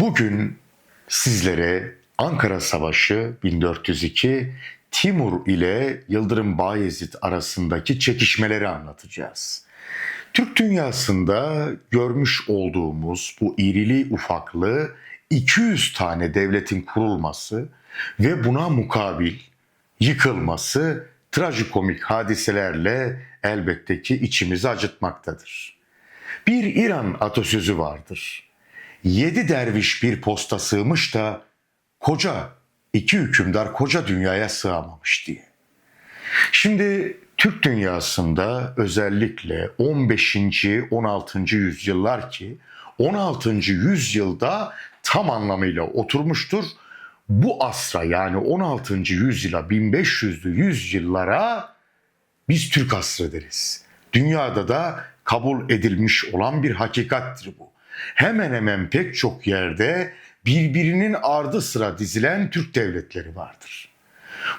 Bugün sizlere Ankara Savaşı 1402 Timur ile Yıldırım Bayezid arasındaki çekişmeleri anlatacağız. Türk dünyasında görmüş olduğumuz bu irili ufaklı 200 tane devletin kurulması ve buna mukabil yıkılması trajikomik hadiselerle elbette ki içimizi acıtmaktadır. Bir İran atasözü vardır. Yedi derviş bir posta sığmış da koca iki hükümdar koca dünyaya sığamamış diye. Şimdi Türk dünyasında özellikle 15. 16. yüzyıllar ki 16. yüzyılda tam anlamıyla oturmuştur. Bu asra yani 16. yüzyıla 1500'lü yüzyıllara biz Türk asrı deriz. Dünyada da kabul edilmiş olan bir hakikattir bu. Hemen hemen pek çok yerde birbirinin ardı sıra dizilen Türk devletleri vardır.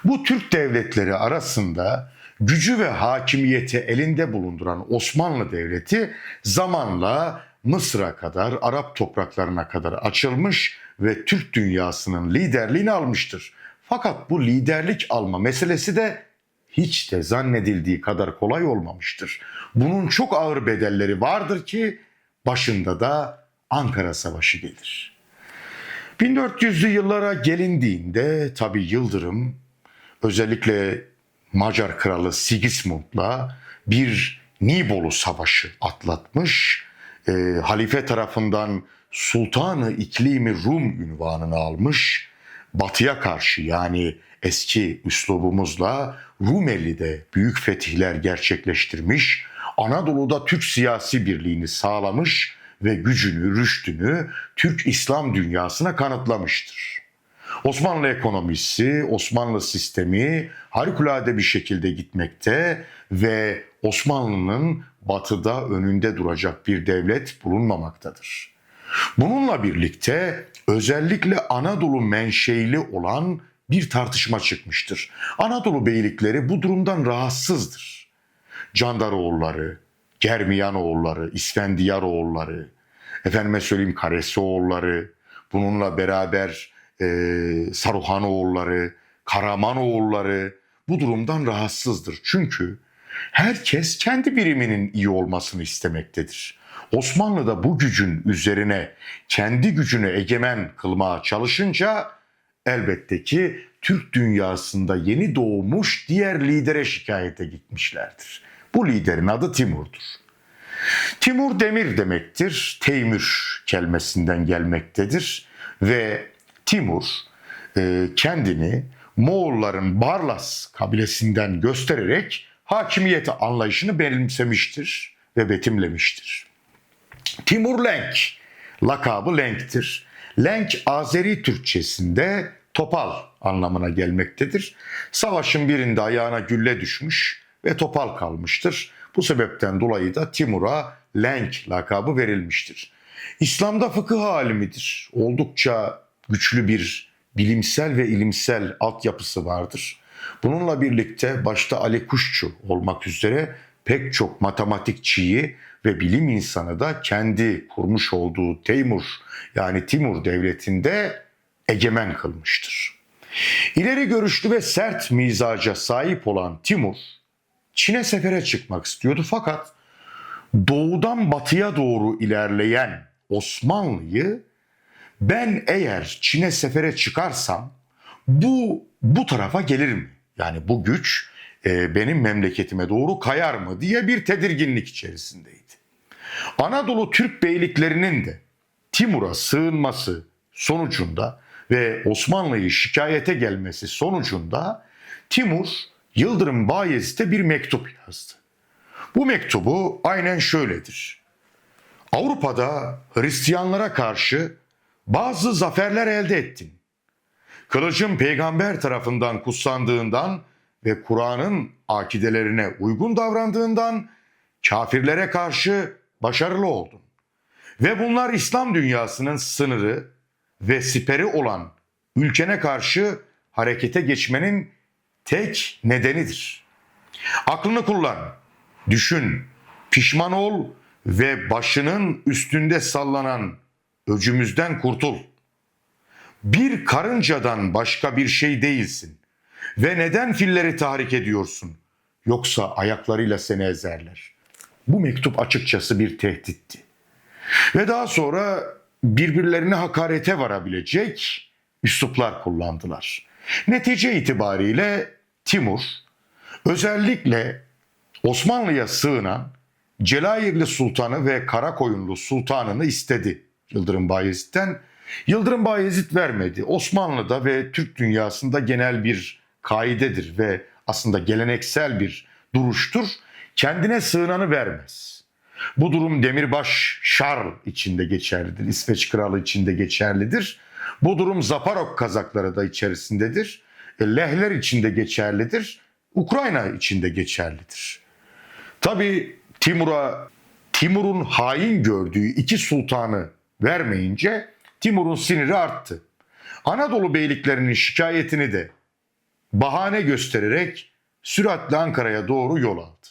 Bu Türk devletleri arasında gücü ve hakimiyeti elinde bulunduran Osmanlı Devleti zamanla Mısır'a kadar, Arap topraklarına kadar açılmış ve Türk dünyasının liderliğini almıştır. Fakat bu liderlik alma meselesi de hiç de zannedildiği kadar kolay olmamıştır. Bunun çok ağır bedelleri vardır ki başında da Ankara Savaşı gelir. 1400'lü yıllara gelindiğinde tabi Yıldırım özellikle Macar kralı Sigismund'la bir Nibolu Savaşı atlatmış. E, halife tarafından Sultanı İklimi Rum ünvanını almış. Batıya karşı yani eski üslubumuzla Rumeli'de büyük fetihler gerçekleştirmiş. Anadolu'da Türk siyasi birliğini sağlamış ve gücünü, rüştünü Türk İslam dünyasına kanıtlamıştır. Osmanlı ekonomisi, Osmanlı sistemi harikulade bir şekilde gitmekte ve Osmanlı'nın batıda önünde duracak bir devlet bulunmamaktadır. Bununla birlikte özellikle Anadolu menşeili olan bir tartışma çıkmıştır. Anadolu beylikleri bu durumdan rahatsızdır. Candaroğulları, Germiyanoğulları, İsfendiyaroğulları, efendime söyleyeyim Karesioğulları, bununla beraber e, Saruhanoğulları, Karamanoğulları bu durumdan rahatsızdır. Çünkü herkes kendi biriminin iyi olmasını istemektedir. Osmanlı da bu gücün üzerine kendi gücünü egemen kılmaya çalışınca elbette ki Türk dünyasında yeni doğmuş diğer lidere şikayete gitmişlerdir. Bu liderin adı Timur'dur. Timur demir demektir. Teymür kelimesinden gelmektedir ve Timur e, kendini Moğolların Barlas kabilesinden göstererek hakimiyeti anlayışını benimsemiştir ve betimlemiştir. Timur Lenk, lakabı Lenk'tir. Lenk Azeri Türkçesinde topal anlamına gelmektedir. Savaşın birinde ayağına gülle düşmüş ve topal kalmıştır. Bu sebepten dolayı da Timur'a Lenk lakabı verilmiştir. İslam'da fıkıh alimidir. Oldukça güçlü bir bilimsel ve ilimsel altyapısı vardır. Bununla birlikte başta Ali Kuşçu olmak üzere pek çok matematikçiyi ve bilim insanı da kendi kurmuş olduğu Teymur yani Timur devletinde egemen kılmıştır. İleri görüşlü ve sert mizaca sahip olan Timur Çin'e sefere çıkmak istiyordu fakat doğudan batıya doğru ilerleyen Osmanlı'yı ben eğer Çin'e sefere çıkarsam bu bu tarafa gelir mi? Yani bu güç e, benim memleketime doğru kayar mı diye bir tedirginlik içerisindeydi. Anadolu Türk beyliklerinin de Timur'a sığınması sonucunda ve Osmanlı'yı şikayete gelmesi sonucunda Timur Yıldırım Bayezid'e bir mektup yazdı. Bu mektubu aynen şöyledir. Avrupa'da Hristiyanlara karşı bazı zaferler elde ettin. Kılıcın peygamber tarafından kutsandığından ve Kur'an'ın akidelerine uygun davrandığından kafirlere karşı başarılı oldun. Ve bunlar İslam dünyasının sınırı ve siperi olan ülkene karşı harekete geçmenin tek nedenidir. Aklını kullan, düşün, pişman ol ve başının üstünde sallanan öcümüzden kurtul.'' bir karıncadan başka bir şey değilsin. Ve neden filleri tahrik ediyorsun? Yoksa ayaklarıyla seni ezerler. Bu mektup açıkçası bir tehditti. Ve daha sonra birbirlerine hakarete varabilecek üsluplar kullandılar. Netice itibariyle Timur özellikle Osmanlı'ya sığınan Celayirli Sultanı ve Karakoyunlu Sultanını istedi Yıldırım Bayezid'den. Yıldırım Bayezid vermedi. Osmanlı'da ve Türk dünyasında genel bir kaidedir ve aslında geleneksel bir duruştur. Kendine sığınanı vermez. Bu durum Demirbaş Şarl içinde geçerlidir. İsveç Kralı içinde geçerlidir. Bu durum Zaparok Kazakları da içerisindedir. E, Lehler içinde geçerlidir. Ukrayna içinde geçerlidir. Tabi Timur'a Timur'un hain gördüğü iki sultanı vermeyince Timur'un siniri arttı. Anadolu beyliklerinin şikayetini de bahane göstererek süratle Ankara'ya doğru yol aldı.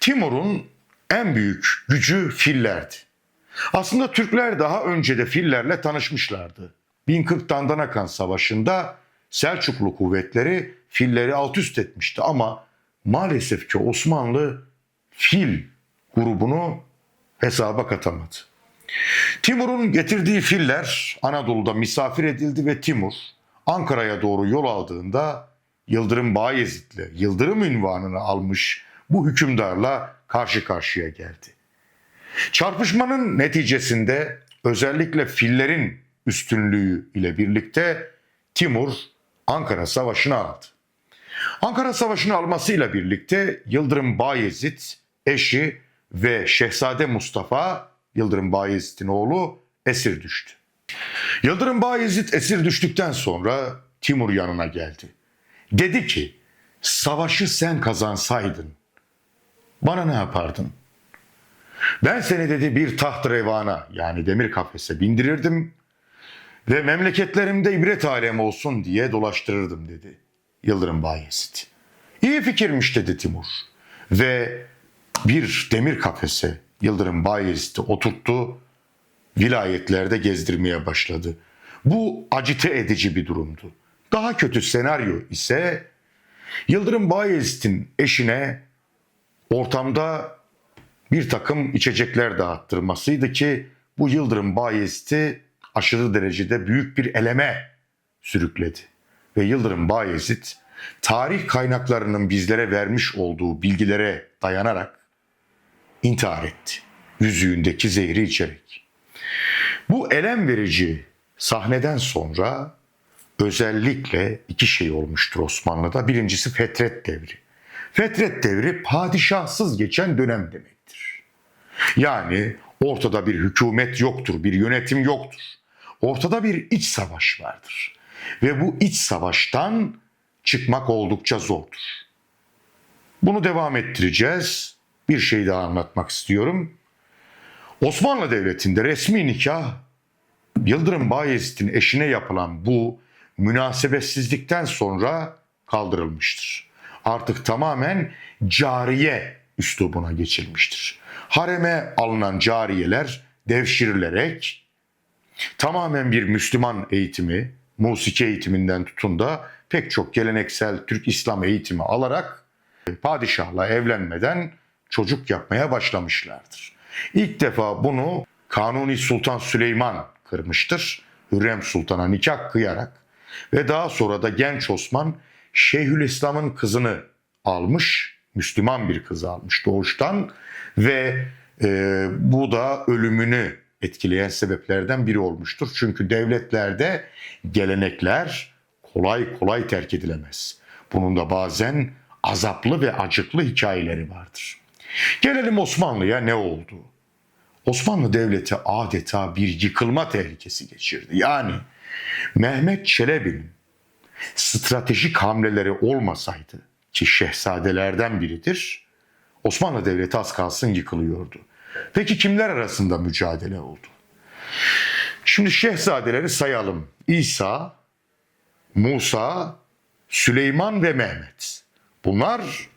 Timur'un en büyük gücü fillerdi. Aslında Türkler daha önce de fillerle tanışmışlardı. 1040 Dandanakan Savaşı'nda Selçuklu kuvvetleri filleri alt üst etmişti ama maalesef ki Osmanlı fil grubunu hesaba katamadı. Timur'un getirdiği filler Anadolu'da misafir edildi ve Timur Ankara'ya doğru yol aldığında Yıldırım Bayezid'le Yıldırım ünvanını almış bu hükümdarla karşı karşıya geldi. Çarpışmanın neticesinde özellikle fillerin üstünlüğü ile birlikte Timur Ankara Savaşı'nı aldı. Ankara Savaşı'nı almasıyla birlikte Yıldırım Bayezid eşi ve Şehzade Mustafa Yıldırım Bayezid'in oğlu esir düştü. Yıldırım Bayezid esir düştükten sonra Timur yanına geldi. Dedi ki savaşı sen kazansaydın bana ne yapardın? Ben seni dedi bir taht revana yani demir kafese bindirirdim ve memleketlerimde ibret alem olsun diye dolaştırırdım dedi Yıldırım Bayezid. İyi fikirmiş dedi Timur ve bir demir kafese Yıldırım Bayezid'i oturttu, vilayetlerde gezdirmeye başladı. Bu acite edici bir durumdu. Daha kötü senaryo ise Yıldırım Bayezid'in eşine ortamda bir takım içecekler dağıttırmasıydı ki bu Yıldırım Bayezid'i aşırı derecede büyük bir eleme sürükledi. Ve Yıldırım Bayezid tarih kaynaklarının bizlere vermiş olduğu bilgilere dayanarak intihar etti. Yüzüğündeki zehri içerek. Bu elem verici sahneden sonra özellikle iki şey olmuştur Osmanlı'da. Birincisi Fetret devri. Fetret devri padişahsız geçen dönem demektir. Yani ortada bir hükümet yoktur, bir yönetim yoktur. Ortada bir iç savaş vardır. Ve bu iç savaştan çıkmak oldukça zordur. Bunu devam ettireceğiz. Bir şey daha anlatmak istiyorum. Osmanlı Devleti'nde resmi nikah Yıldırım Bayezid'in eşine yapılan bu münasebetsizlikten sonra kaldırılmıştır. Artık tamamen cariye üslubuna geçilmiştir. Hareme alınan cariyeler devşirilerek tamamen bir Müslüman eğitimi, musiki eğitiminden tutun da pek çok geleneksel Türk İslam eğitimi alarak padişahla evlenmeden çocuk yapmaya başlamışlardır. İlk defa bunu Kanuni Sultan Süleyman kırmıştır. Hürrem Sultan'a nikah kıyarak ve daha sonra da genç Osman Şeyhülislam'ın kızını almış, Müslüman bir kızı almış doğuştan ve e, bu da ölümünü etkileyen sebeplerden biri olmuştur. Çünkü devletlerde gelenekler kolay kolay terk edilemez. Bunun da bazen azaplı ve acıklı hikayeleri vardır. Gelelim Osmanlı'ya ne oldu? Osmanlı Devleti adeta bir yıkılma tehlikesi geçirdi. Yani Mehmet Çelebi'nin stratejik hamleleri olmasaydı ki şehzadelerden biridir, Osmanlı Devleti az kalsın yıkılıyordu. Peki kimler arasında mücadele oldu? Şimdi şehzadeleri sayalım. İsa, Musa, Süleyman ve Mehmet. Bunlar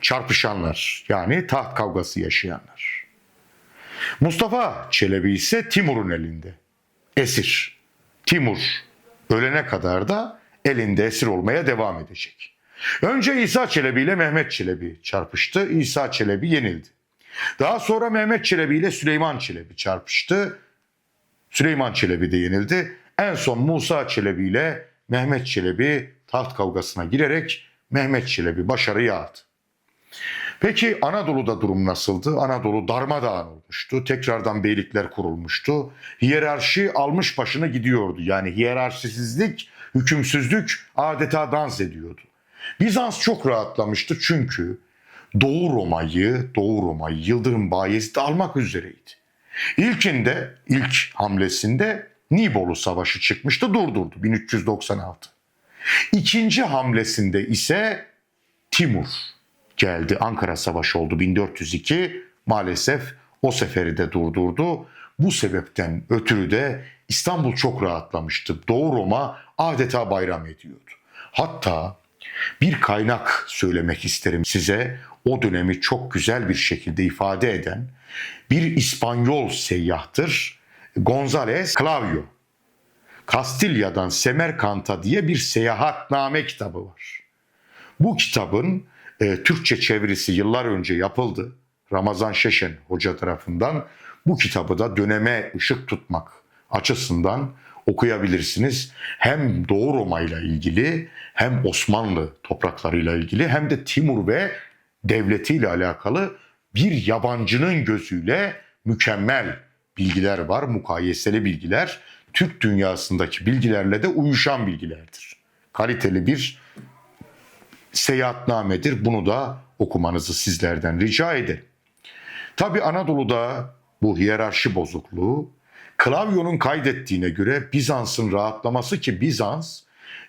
çarpışanlar yani taht kavgası yaşayanlar. Mustafa Çelebi ise Timur'un elinde. Esir. Timur ölene kadar da elinde esir olmaya devam edecek. Önce İsa Çelebi ile Mehmet Çelebi çarpıştı. İsa Çelebi yenildi. Daha sonra Mehmet Çelebi ile Süleyman Çelebi çarpıştı. Süleyman Çelebi de yenildi. En son Musa Çelebi ile Mehmet Çelebi taht kavgasına girerek Mehmet Çelebi başarıyı aldı. Peki Anadolu'da durum nasıldı? Anadolu darmadağın olmuştu. Tekrardan beylikler kurulmuştu. Hiyerarşi almış başını gidiyordu. Yani hiyerarşisizlik, hükümsüzlük adeta dans ediyordu. Bizans çok rahatlamıştı çünkü Doğu Roma'yı, Doğu Roma'yı Yıldırım Bayezid almak üzereydi. İlkinde, ilk hamlesinde Nibolu Savaşı çıkmıştı, durdurdu 1396. İkinci hamlesinde ise Timur geldi. Ankara Savaşı oldu 1402. Maalesef o seferi de durdurdu. Bu sebepten ötürü de İstanbul çok rahatlamıştı. Doğu Roma adeta bayram ediyordu. Hatta bir kaynak söylemek isterim size. O dönemi çok güzel bir şekilde ifade eden bir İspanyol seyyahtır. González Clavio. Kastilya'dan Semerkant'a diye bir seyahatname kitabı var. Bu kitabın e, Türkçe çevirisi yıllar önce yapıldı. Ramazan Şeşen hoca tarafından bu kitabı da döneme ışık tutmak açısından okuyabilirsiniz. Hem Doğu Roma ile ilgili hem Osmanlı topraklarıyla ilgili hem de Timur ve devletiyle alakalı bir yabancının gözüyle mükemmel bilgiler var, mukayeseli bilgiler. Türk dünyasındaki bilgilerle de uyuşan bilgilerdir. Kaliteli bir seyahatnamedir. Bunu da okumanızı sizlerden rica ederim. Tabi Anadolu'da bu hiyerarşi bozukluğu Klavyonun kaydettiğine göre Bizans'ın rahatlaması ki Bizans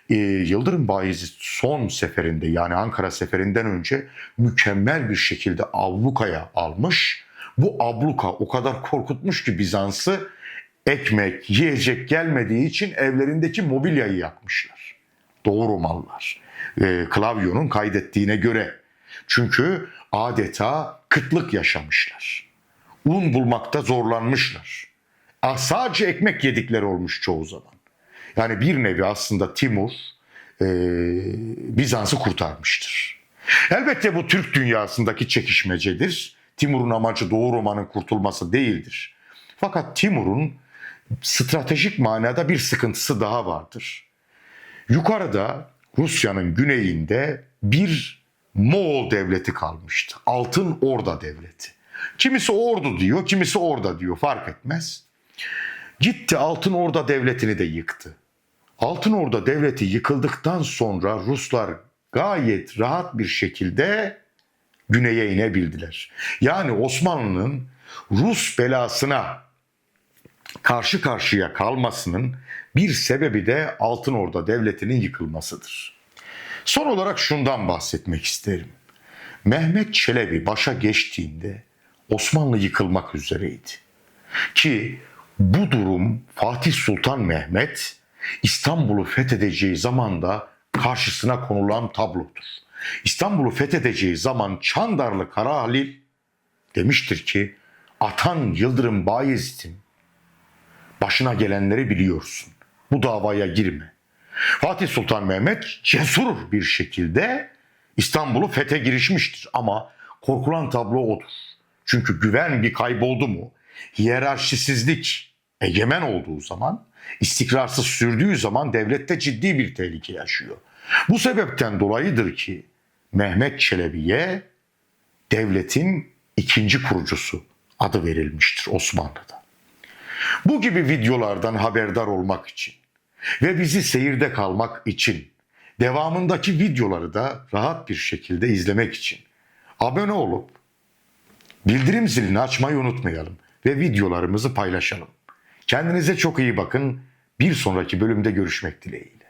e, Yıldırım Bayezid son seferinde yani Ankara seferinden önce mükemmel bir şekilde ablukaya almış. Bu abluka o kadar korkutmuş ki Bizans'ı ekmek, yiyecek gelmediği için evlerindeki mobilyayı yakmışlar. Doğu Romalılar. E, Klavyonun kaydettiğine göre. Çünkü adeta kıtlık yaşamışlar. Un bulmakta zorlanmışlar. Sadece ekmek yedikleri olmuş çoğu zaman. Yani bir nevi aslında Timur e, Bizans'ı kurtarmıştır. Elbette bu Türk dünyasındaki çekişmecedir. Timur'un amacı Doğu Roma'nın kurtulması değildir. Fakat Timur'un stratejik manada bir sıkıntısı daha vardır. Yukarıda Rusya'nın güneyinde bir Moğol devleti kalmıştı. Altın Orda devleti. Kimisi ordu diyor, kimisi orada diyor fark etmez. Gitti Altın Orda devletini de yıktı. Altın Orda devleti yıkıldıktan sonra Ruslar gayet rahat bir şekilde güneye inebildiler. Yani Osmanlı'nın Rus belasına karşı karşıya kalmasının bir sebebi de Altın Orda devletinin yıkılmasıdır. Son olarak şundan bahsetmek isterim. Mehmet Çelebi başa geçtiğinde Osmanlı yıkılmak üzereydi. Ki bu durum Fatih Sultan Mehmet İstanbul'u fethedeceği zaman da karşısına konulan tablodur. İstanbul'u fethedeceği zaman Çandarlı Karahalil demiştir ki Atan Yıldırım Bayezid'in başına gelenleri biliyorsun. Bu davaya girme. Fatih Sultan Mehmet cesur bir şekilde İstanbul'u fethe girişmiştir ama korkulan tablo odur. Çünkü güven bir kayboldu mu, hiyerarşisizlik egemen olduğu zaman, istikrarsız sürdüğü zaman devlette ciddi bir tehlike yaşıyor. Bu sebepten dolayıdır ki Mehmet Çelebi'ye devletin ikinci kurucusu adı verilmiştir Osmanlı'da. Bu gibi videolardan haberdar olmak için ve bizi seyirde kalmak için devamındaki videoları da rahat bir şekilde izlemek için abone olup bildirim zilini açmayı unutmayalım ve videolarımızı paylaşalım. Kendinize çok iyi bakın. Bir sonraki bölümde görüşmek dileğiyle.